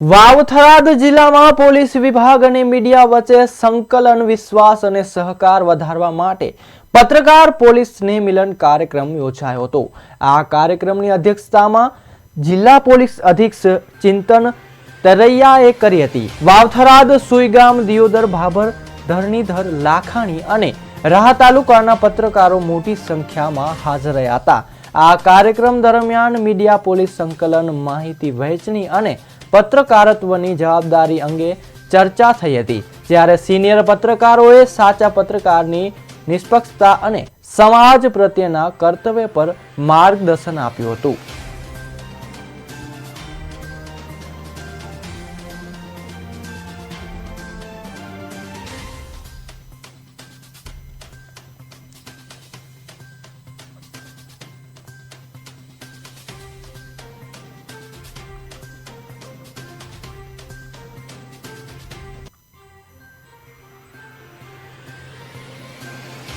વાવથરાદ જિલ્લામાં પોલીસ વિભાગ અને મીડિયા વચ્ચે સંકલન, વિશ્વાસ અને સહકાર વધારવા માટે પત્રકાર પોલીસ સ્નેહ મિલન કાર્યક્રમ યોજાયો હતો. આ કાર્યક્રમની અધ્યક્ષતામાં જિલ્લા પોલીસ અધિક્ષક ચિંતન તરૈયાએ કરી હતી. વાવથરાદ, સુઈગામ, દિયોદર, ભાભર, ધરણીધર, લાખાણી અને રાહ તાલુકાના પત્રકારો મોટી સંખ્યામાં હાજર રહ્યા હતા. આ કાર્યક્રમ દરમિયાન મીડિયા પોલીસ સંકલન, માહિતી વહેંચણી અને પત્રકારત્વની જવાબદારી અંગે ચર્ચા થઈ હતી, જ્યારે સિનિયર પત્રકારોએ સાચા પત્રકારની નિષ્પક્ષતા અને સમાજ પ્રત્યેના કર્તવ્ય પર માર્ગદર્શન આપ્યું હતું.